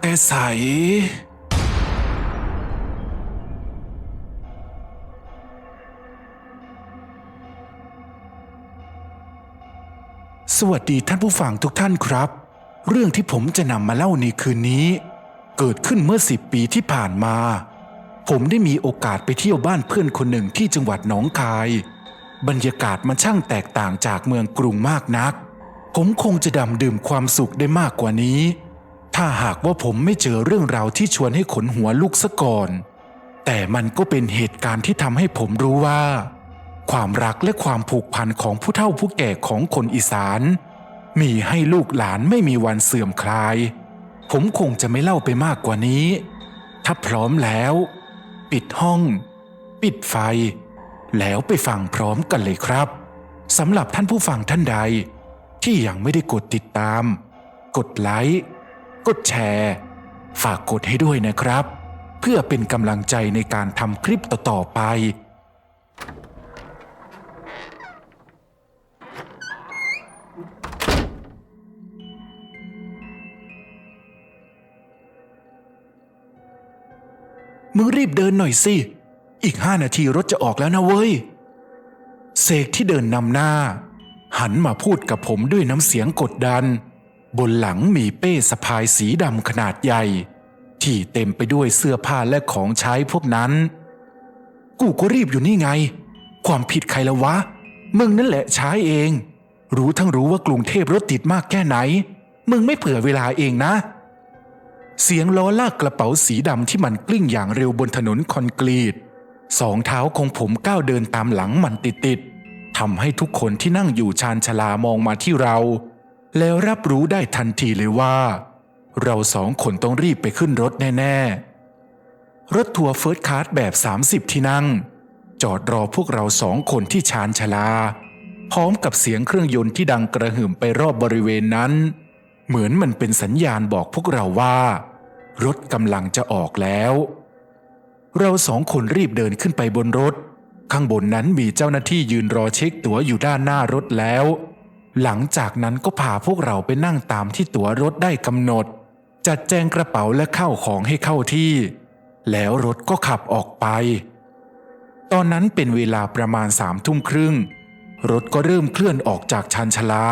แต่ใส สวัสดีท่านผู้ฟังทุกท่านครับ เรื่องที่ผมจะนำมาเล่าในคืนนี้ เกิดขึ้นเมื่อสิบปีที่ผ่านมา ผมได้มีโอกาสไปเที่ยวบ้านเพื่อนคนหนึ่งที่จังหวัดหนองคาย บรรยากาศมันช่างแตกต่างจากเมืองกรุงมากนัก ผมคงจะดำดื่มความสุขได้มากกว่านี้ ถ้าหากว่าผมไม่เจอเรื่องราวที่ชวนให้ขนหัวลุกซะก่อน แต่มันก็เป็นเหตุการณ์ที่ทำให้ผมรู้ว่า ความรักและความผูกพันของผู้เฒ่าผู้แก่ของคนอีสาน มีให้ลูกหลานไม่มีวันเสื่อมคลาย ผมคงจะไม่เล่าไปมากกว่านี้ ถ้าพร้อมแล้ว ปิดห้อง ปิดไฟ แล้วไปฟังพร้อมกันเลยครับสำหรับท่านผู้ฟังท่านใด ที่ยังไม่ได้กดติดตาม กดไลค์ กดแชร์ ฝากกดให้ด้วยนะครับ เพื่อเป็นกำลังใจในการทำคลิปต่อๆไป มึงรีบเดินหน่อยสิ อีกห้านาทีรถจะออกแล้วนะเว้ย เสกที่เดินนำหน้า หันมาพูดกับผมด้วยน้ำเสียงกดดัน บนหลังมีเป้สะพายสีดำขนาดใหญ่ ที่เต็มไปด้วยเสื้อผ้าและของใช้พวกนั้น กูก็รีบอยู่นี่ไง ความผิดใครละวะ มึงนั่นแหละใช้เอง รู้ทั้งรู้ว่ากรุงเทพรถติดมากแค่ไหน มึงไม่เผื่อเวลาเองนะ เสียงล้อลากกระเป๋าสีดำที่มันกลิ้งอย่างเร็วบนถนนคอนกรีตสองเท้าของผมก้าวเดินตามหลังมันติดๆทำให้ทุกคนที่นั่งอยู่ชานชลามองมาที่เรา แล้วรับรู้ได้ทันทีเลยว่า เราสองคนต้องรีบไปขึ้นรถแน่ ๆ รถทัวร์เฟิร์สคลาสแบบ 30 ที่นั่ง จอดรอพวกเราสองคนที่ชานชาลา พร้อมกับเสียงเครื่องยนต์ที่ดังกระหึ่มไปรอบบริเวณนั้น เหมือนมันเป็นสัญญาณบอกพวกเราว่า รถกำลังจะออกแล้ว เราสองคนรีบเดินขึ้นไปบนรถ ข้างบนนั้นมีเจ้าหน้าที่ยืนรอเช็คตั๋วอยู่ด้านหน้ารถแล้ว หลังจากนั้นก็พาพวกเราไปนั่งตามที่ตั๋วรถได้กำหนด จัดแจงกระเป๋าและเข้าของให้เข้าที่ แล้วรถก็ขับออกไป ตอนนั้นเป็นเวลาประมาณสามทุ่มครึ่ง รถก็เริ่มเคลื่อนออกจากชานชาลา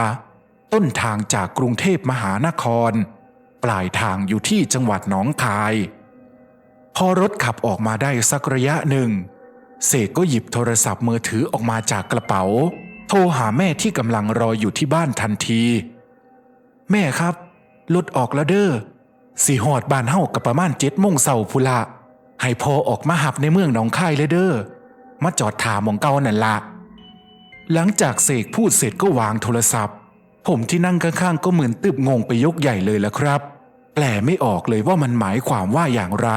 ต้นทางจากกรุงเทพมหานคร ปลายทางอยู่ที่จังหวัดหนองคาย พอรถขับออกมาได้สักระยะหนึ่ง เสกก็หยิบโทรศัพท์มือถือออกมาจากกระเป๋า ทรหาแม่ที่กำลังรออยู่ที่บ้านทันที แม่ครับรถออกแล้วเด้อสีหอดบานเฮากับประมาณเจ็ดโมงเสาพุละให้พอออกมาหับในเมืองหนองคายเลยเด้อมาจอดถามองเก่านั่นละหลังจากเสกพูดเสร็จก็วางโทรศัพท์ ผมที่นั่งข้างๆก็เหมือนตึบงงไปยกใหญ่เลยละครับ แปลไม่ออกเลยว่ามันหมายความว่าอย่างไร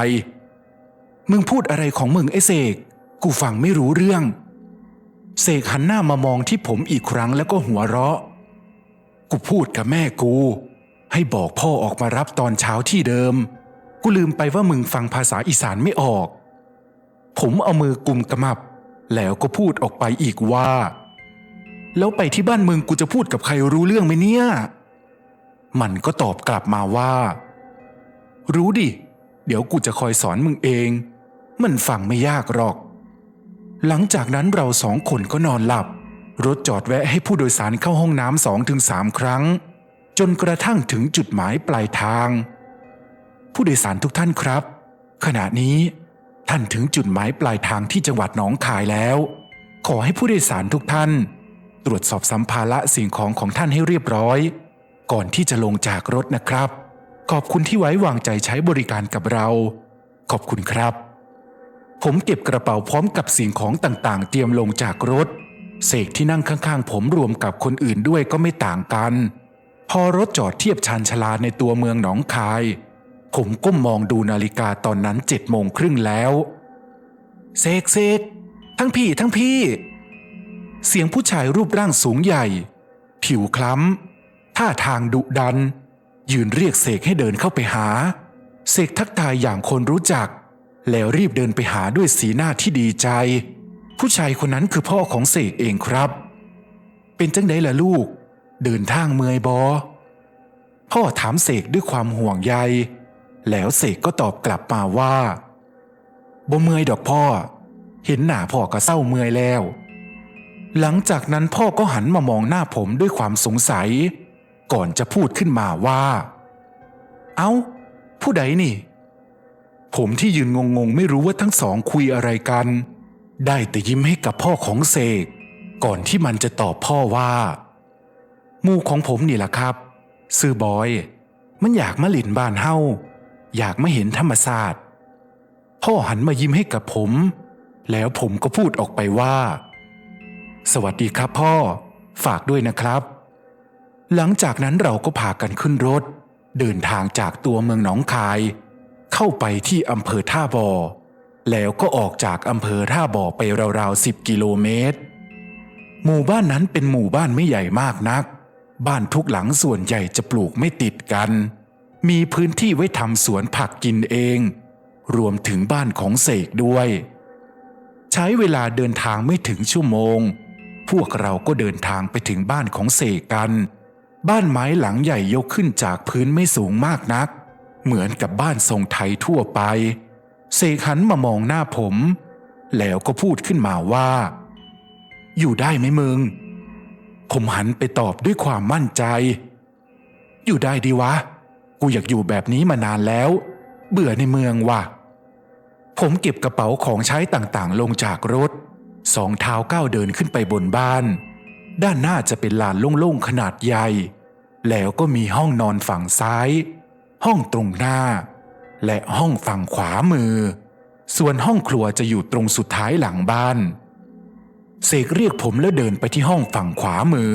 มึงพูดอะไรของมึงไอ้เสกกูฟังไม่รู้เรื่อง เสกหันหน้ามามองที่ผมอีกครั้งแล้วก็หัวเราะ กูพูดกับแม่กู ให้บอกพ่อออกมารับตอนเช้าที่เดิม กูลืมไปว่ามึงฟังภาษาอีสานไม่ออก ผมเอามือกุมกระมับ แล้วก็พูดออกไปอีกว่า แล้วไปที่บ้านมึงกูจะพูดกับใครรู้เรื่องไหมเนี่ย มันก็ตอบกลับมาว่า รู้ดิ เดี๋ยวกูจะคอยสอนมึงเอง มันฟังไม่ยากหรอก หลังจากนั้นเราสองคนก็นอนหลับ รถจอดแวะให้ผู้โดยสารเข้าห้องน้ำสองถึงสามครั้ง จนกระทั่งถึงจุดหมายปลายทาง ผู้โดยสารทุกท่านครับ ขณะนี้ท่านถึงจุดหมายปลายทางที่จังหวัดหนองคายแล้ว ขอให้ผู้โดยสารทุกท่าน ตรวจสอบสัมภาระสิ่งของของท่านให้เรียบร้อย ก่อนที่จะลงจากรถนะครับ ขอบคุณที่ไว้วางใจใช้บริการกับเรา ขอบคุณครับ ผมเก็บกระเป๋าพร้อมกับสิ่งของต่างๆ เตรียมลงจากรถ เสกที่นั่งข้างๆ ผมรวมกับคนอื่นด้วยก็ไม่ต่างกัน พอรถจอดเทียบชานชลาในตัวเมืองหนองคาย ผมก้มมองดูนาฬิกาตอนนั้นเจ็ดโมงครึ่งแล้วเสกเสกทั้งพี่ทั้งพี่ เสียงผู้ชายรูปร่างสูงใหญ่ ผิวคล้ำท่าทางดุดัน ยืนเรียกเสกให้เดินเข้าไปหา เสกทักทายอย่างคนรู้จัก แล้วรีบเดินไปหาด้วยสีหน้าที่ดีใจ ผู้ชายคนนั้นคือพ่อของเสกเองครับ เป็นจังไดล่ะลูก เดินทางเมื่อยบอพ่อถามเสกด้วยความห่วงใย แล้วเสกก็ตอบกลับมาว่าบ่เมื่อยดอกพ่อ เห็นหน้าพ่อก็เศร้าเมื่อยแล้ว หลังจากนั้นพ่อก็หันมามองหน้าผมด้วยความสงสัย ก่อนจะพูดขึ้นมาว่า เอ้า ผู้ใดนี่ ผมที่ยืนงงๆ ไม่รู้ว่าทั้งสองคุยอะไรกัน ได้แต่ยิ้มให้กับพ่อของเสก ก่อนที่มันจะตอบพ่อว่า มู่ของผมนี่แหละครับ ซื้อบอย มันอยากมาหลินบ้านเฮาอยากมาเห็นธรรมศาสตร์ พ่อหันมายิ้มให้กับผม แล้วผมก็พูดออกไปว่า สวัสดีครับพ่อ ฝากด้วยนะครับ หลังจากนั้นเราก็พากันขึ้นรถ เดินทางจากตัวเมืองหนองคาย เข้าไปที่อำเภอท่าบอ่อแล้วก็ออกจากอำเภอท่าบ่อไปราวๆสิบกิโลเมตร หมู่บ้านนั้นเป็นหมู่บ้านไม่ใหญ่มากนัก บ้านทุกหลังส่วนใหญ่จะปลูกไม่ติดกัน มีพื้นที่ไว้ทำสวนผักกินเอง รวมถึงบ้านของเสกด้วย ใช้เวลาเดินทางไม่ถึงชั่วโมง พวกเราก็เดินทางไปถึงบ้านของเสกกัน บ้านไม้หลังใหญ่ยกขึ้นจากพื้นไม่สูงมากนัก เหมือนกับบ้านทรงไทยทั่วไป เสกหันมามองหน้าผม แล้วก็พูดขึ้นมาว่า อยู่ได้ไหมมึง ผมหันไปตอบด้วยความมั่นใจ อยู่ได้ดีวะ กูอยากอยู่แบบนี้มานานแล้ว เบื่อในเมืองว่ะ ผมเก็บกระเป๋าของใช้ต่างๆ ลงจากรถ สองเท้าก้าวเดินขึ้นไปบนบ้าน ด้านหน้าจะเป็นลานโล่งๆขนาดใหญ่ แล้วก็มีห้องนอนฝั่งซ้าย ห้องตรงหน้า และห้องฝั่งขวามือ ส่วนห้องครัวจะอยู่ตรงสุดท้ายหลังบ้าน เสกเรียกผมแล้วเดินไปที่ห้องฝั่งขวามือ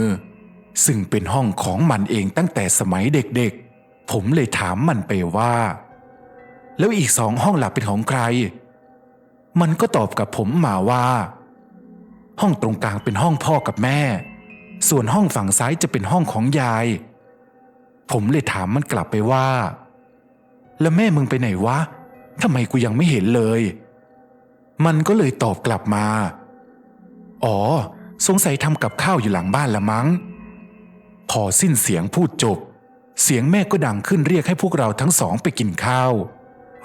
ซึ่งเป็นห้องของมันเองตั้งแต่สมัยเด็กๆ ผมเลยถามมันไปว่า แล้วอีกสองห้องหลับเป็นของใคร มันก็ตอบกับผมมาว่า ห้องตรงกลางเป็นห้องพ่อกับแม่ ส่วนห้องฝั่งซ้ายจะเป็นห้องของยาย ผมเลยถามมันกลับไปว่า แล้วแม่มึงไปไหนวะทำไมกูยังไม่เห็นเลย มันก็เลยตอบกลับมา อ๋อ สงสัยทำกับข้าวอยู่หลังบ้านละมั้ง พอสิ้นเสียงพูดจบ เสียงแม่ก็ดังขึ้นเรียกให้พวกเราทั้งสองไปกินข้าว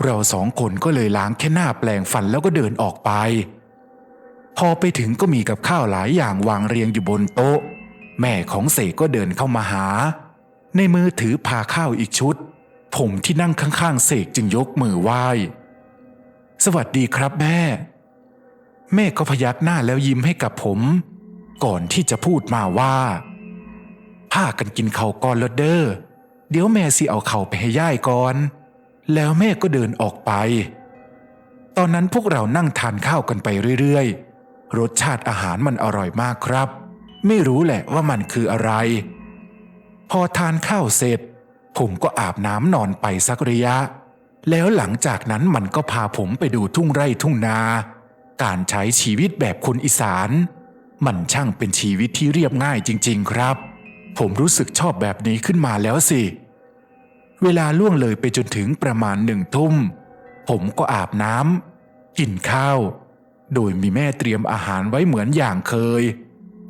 เราสองคนก็เลยล้างแค่หน้าแปลงฟันแล้วก็เดินออกไป พอไปถึงก็มีกับข้าวหลายอย่างวางเรียงอยู่บนโต๊ะ แม่ของเสกก็เดินเข้ามาหา ในมือถือพาข้าวอีกชุด ผมที่นั่งข้างๆเสกจึงยกมือไหว้ สวัสดีครับแม่ แม่ก็พยักหน้าแล้วยิ้มให้กับผม ก่อนที่จะพูดมาว่าพากันกินเขาก่อนล้วเด้อเดี๋ยวแม่สิเอาเขาไปให้ย่ายก่อน แล้วแม่ก็เดินออกไป ตอนนั้นพวกเรานั่งทานข้าวกันไปเรื่อยๆ รสชาติอาหารมันอร่อยมากครับ ไม่รู้แหละว่ามันคืออะไร พอทานข้าวเสร็จ ผมก็อาบน้ำนอนไปสักระยะ แล้วหลังจากนั้นมันก็พาผมไปดูทุ่งไร่ทุ่งนา การใช้ชีวิตแบบคนอีสาน มันช่างเป็นชีวิตที่เรียบง่ายจริง ๆ ครับ ผมรู้สึกชอบแบบนี้ขึ้นมาแล้วสิ เวลาล่วงเลยไปจนถึงประมาณหนึ่งทุ่ม ผมก็อาบน้ำกินข้าว โดยมีแม่เตรียมอาหารไว้เหมือนอย่างเคย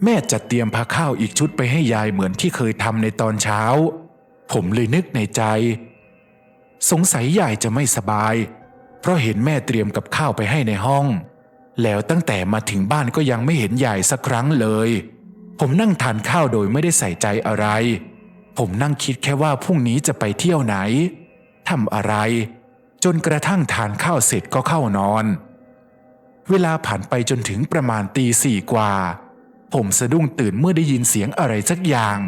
แม่จัดเตรียมพาข้าวอีกชุดไปให้ยายเหมือนที่เคยทำในตอนเช้า ผมเลยนึกในใจ สงสัยยายจะไม่สบาย เพราะเห็นแม่เตรียมกับข้าวไปให้ในห้อง แล้วตั้งแต่มาถึงบ้านก็ยังไม่เห็นยายสักครั้งเลย ผมนั่งทานข้าวโดยไม่ได้ใส่ใจอะไร ผมนั่งคิดแค่ว่าพรุ่งนี้จะไปเที่ยวไหนทำอะไร จนกระทั่งทานข้าวเสร็จก็เข้านอน เวลาผ่านไปจนถึงประมาณตีสี่กว่า ผมสะดุ้งตื่นเมื่อได้ยินเสียงอะไรสักอย่าง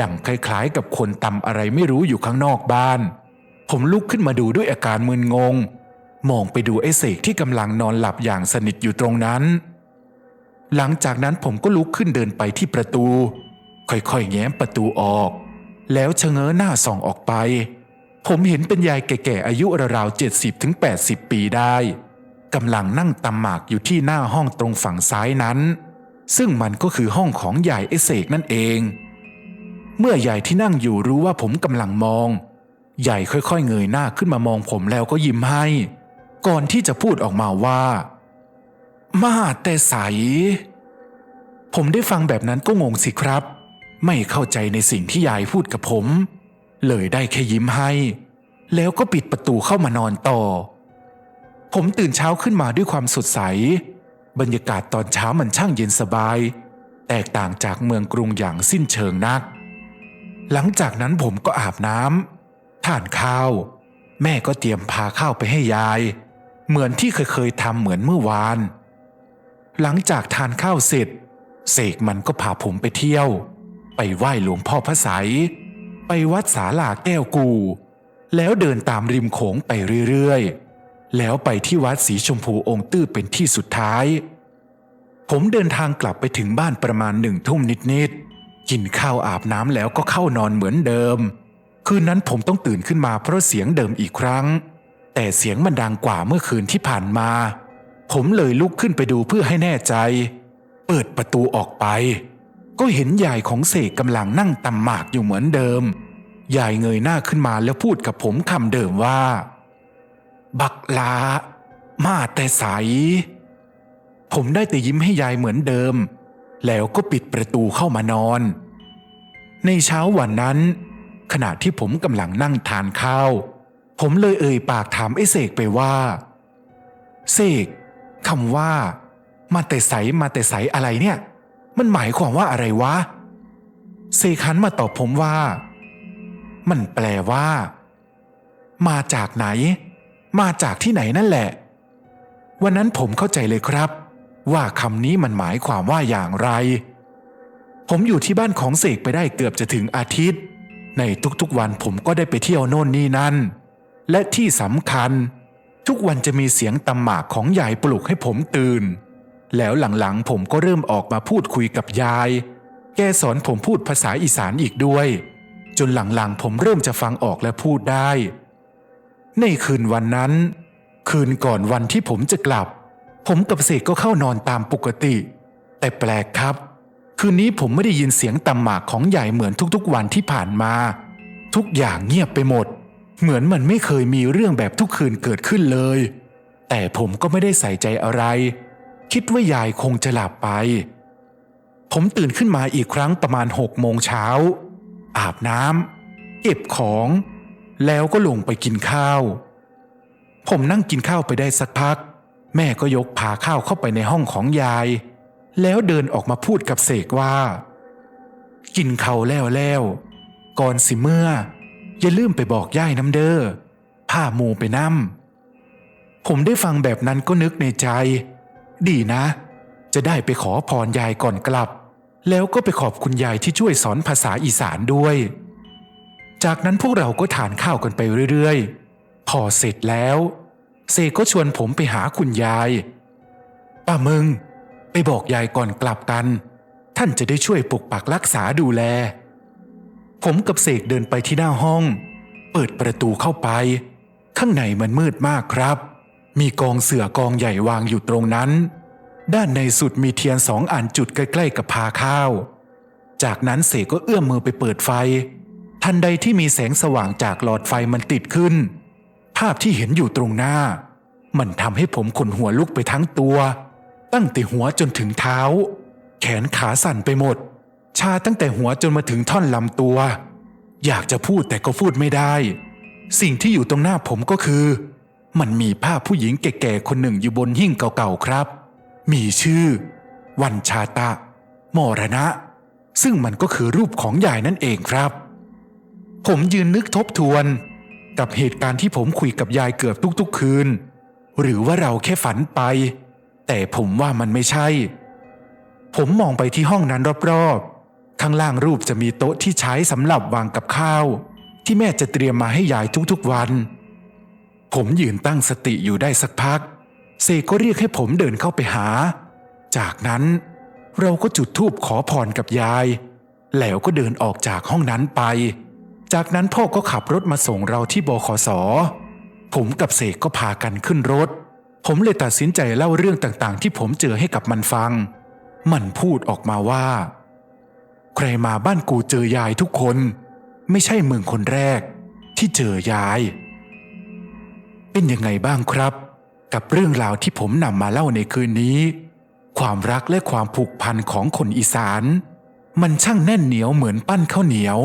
ดังคล้ายๆ กับคนตำอะไรไม่รู้อยู่ข้างนอกบ้าน ผมลุกขึ้นมาดูด้วยอาการมึนงง มองไปดูไอ้เสกที่กำลังนอนหลับอย่างสนิทอยู่ตรงนั้น หลังจากนั้นผมก็ลุกขึ้นเดินไปที่ประตู ค่อยๆแง้มประตูออก แล้วชะเง้อหน้าส่องออกไป ผมเห็นเป็นยายแก่ๆอายุราวๆเจ็ดสิบถึงแปดสิบปีได้กำลังนั่งตำหมากอยู่ที่หน้าห้องตรงฝั่งซ้ายนั้น ซึ่งมันก็คือห้องของยายไอเสกนั่นเอง เมื่อยายที่นั่งอยู่รู้ว่าผมกำลังมองยายค่อยๆ เงยหน้าขึ้นมามองผมแล้วก็ยิ้มให้ ก่อนที่จะพูดออกมาว่า มาแต่ใส ผมได้ฟังแบบนั้นก็งงสิครับ ไม่เข้าใจในสิ่งที่ยายพูดกับผม เลยได้แค่ยิ้มให้ แล้วก็ปิดประตูเข้ามานอนต่อ ผมตื่นเช้าขึ้นมาด้วยความสดใส บรรยากาศตอนเช้ามันช่างเย็นสบาย แตกต่างจากเมืองกรุงอย่างสิ้นเชิงนัก หลังจากนั้นผมก็อาบน้ำทานข้าว แม่ก็เตรียมพาข้าวไปให้ยาย เหมือนที่เคยเคยๆทำเหมือนเมื่อวาน หลังจากทานข้าวเสร็จ เสกมันก็พาผมไปเที่ยว ไปไหว้หลวงพ่อพระไสยไปวัดสาลาแก้วกู แล้วเดินตามริมโขงไปเรื่อยๆ แล้วไปที่วัดสีชมพูองค์ตื้อเป็นที่สุดท้าย ผมเดินทางกลับไปถึงบ้านประมาณหนึ่งทุ่มนิดๆ กินข้าวอาบน้ำแล้วก็เข้านอนเหมือนเดิม คืนนั้นผมต้องตื่นขึ้นมาเพราะเสียงเดิมอีกครั้ง แต่เสียงมันดังกว่าเมื่อคืนที่ผ่านมา ผมเลยลุกขึ้นไปดูเพื่อให้แน่ใจ เปิดประตูออกไป ก็เห็นยายของเสกกำลังนั่งตำหมากอยู่เหมือนเดิม ยายเงยหน้าขึ้นมาแล้วพูดกับผมคำเดิมว่า บักลา มาแต่ใส ผมได้แต่ยิ้มให้ยายเหมือนเดิม แล้วก็ปิดประตูเข้ามานอน ในเช้าวันนั้น ขณะที่ผมกำลังนั่งทานข้าว ผมเลยเอ่ยปากถามไอ้เสกไปว่าเสกคำว่า มาแต่ใสมาแต่ใสอะไรเนี่ย มันหมายความว่าอะไรวะเสกหันมาตอบผมว่า มันแปลว่า มาจากไหน มาจากที่ไหนนั่นแหละ วันนั้นผมเข้าใจเลยครับ ว่าคำนี้มันหมายความว่าอย่างไร ผมอยู่ที่บ้านของเสกไปได้เกือบจะถึงอาทิตย์ ในทุกๆวันผมก็ได้ไปเที่ยวโน่นนี่นั่น และที่สำคัญ ทุกวันจะมีเสียงตำหมากของยายปลุกให้ผมตื่น แล้วหลังๆผมก็เริ่มออกมาพูดคุยกับยาย แกสอนผมพูดภาษาอีสานอีกด้วย จนหลังๆผมเริ่มจะฟังออกและพูดได้ ในคืนวันนั้น คืนก่อนวันที่ผมจะกลับ ผมกับเสกก็เข้านอนตามปกติ แต่แปลกครับ คืนนี้ผมไม่ได้ยินเสียงตำหมากของใหญ่เหมือนทุกๆวันที่ผ่านมา ทุกอย่างเงียบไปหมด เหมือนมันไม่เคยมีเรื่องแบบทุกคืนเกิดขึ้นเลย แต่ผมก็ไม่ได้ใส่ใจอะไร คิดว่ายายคงจะหลับไป ผมตื่นขึ้นมาอีกครั้งประมาณหกโมงเช้าอาบน้ำเก็บของ แล้วก็ลงไปกินข้าว ผมนั่งกินข้าวไปได้สักพัก แม่ก็ยกพาข้าวเข้าไปในห้องของยาย แล้วเดินออกมาพูดกับเสกว่า กินข้าวแล้วแล้วก่อนสิเมื่อ อย่าลืมไปบอกย่ายน้ำเด้อผ้าหมูไปน้ำผมได้ฟังแบบนั้นก็นึกในใจ ดีนะ จะได้ไปขอพรยายก่อนกลับ แล้วก็ไปขอบคุณยายที่ช่วยสอนภาษาอีสานด้วย จากนั้นพวกเราก็ทานข้าวกันไปเรื่อยๆ พอเสร็จแล้วเสกก็ชวนผมไปหาคุณยาย ป้ามึง ไปบอกยายก่อนกลับกัน ท่านจะได้ช่วยปกปักรักษาดูแล ผมกับเสกเดินไปที่หน้าห้อง เปิดประตูเข้าไป ข้างในมันมืดมากครับ มีกองเสื่อกองใหญ่วางอยู่ตรงนั้น ด้านในสุดมีเทียนสองอันจุดใกล้ๆกับพาข้าว จากนั้นเสกก็เอื้อมมือไปเปิดไฟ ทันใดที่มีแสงสว่างจากหลอดไฟมันติดขึ้น ภาพที่เห็นอยู่ตรงหน้า มันทำให้ผมขนหัวลุกไปทั้งตัว ตั้งแต่หัวจนถึงเท้า แขนขาสั่นไปหมด ชาตั้งแต่หัวจนมาถึงท่อนลำตัว อยากจะพูดแต่ก็พูดไม่ได้ สิ่งที่อยู่ตรงหน้าผมก็คือ มันมีภาพผู้หญิงแก่ๆคนหนึ่งอยู่บนหิ้งเก่าๆครับ มีชื่อ วันชาตะมรณะ ซึ่งมันก็คือรูปของยายนั่นเองครับ ผมยืนนึกทบทวน กับเหตุการณ์ที่ผมคุยกับยายเกือบทุกๆคืน หรือว่าเราแค่ฝันไป แต่ผมว่ามันไม่ใช่ ผมมองไปที่ห้องนั้นรอบๆ ข้างล่างรูปจะมีโต๊ะที่ใช้สำหรับวางกับข้าว ที่แม่จะเตรียมมาให้ยายทุกๆวัน ผมยืนตั้งสติอยู่ได้สักพัก เซก็เรียกให้ผมเดินเข้าไปหา จากนั้นเราก็จุดธูปขอพรกับยาย แล้วก็เดินออกจากห้องนั้นไป จากนั้นพ่อก็ขับรถมาส่งเราที่บขส ผมกับเสกก็พากันขึ้นรถ ผมเลยตัดสินใจเล่าเรื่องต่างๆ ที่ผมเจอให้กับมันฟัง มันพูดออกมาว่า ใครมาบ้านกูเจอยายทุกคน ไม่ใช่มึงคนแรก ที่เจอยาย เป็นยังไงบ้างครับ กับเรื่องราวที่ผมนำมาเล่าในคืนนี้ ความรักและความผูกพันของคนอีสาน มันช่างแน่นเหนียวเหมือนปั้นข้าวเหนียว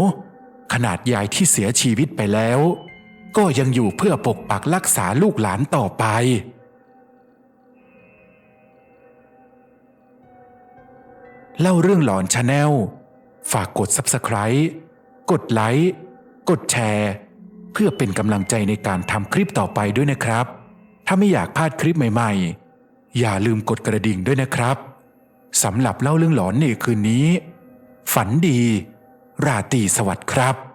ขนาดยายที่เสียชีวิตไปแล้ว ก็ยังอยู่เพื่อปกปักรักษาลูกหลานต่อไป เล่าเรื่องหลอนชาแนลฝากกด Subscribe กดไลค์ กดแชร์ เพื่อเป็นกำลังใจในการทำคลิปต่อไปด้วยนะครับ ถ้าไม่อยากพลาดคลิปใหม่ๆ อย่าลืมกดกระดิ่งด้วยนะครับสำหรับเล่าเรื่องหลอนในคืนนี้ ฝันดี ราตรีสวัสดิ์ครับ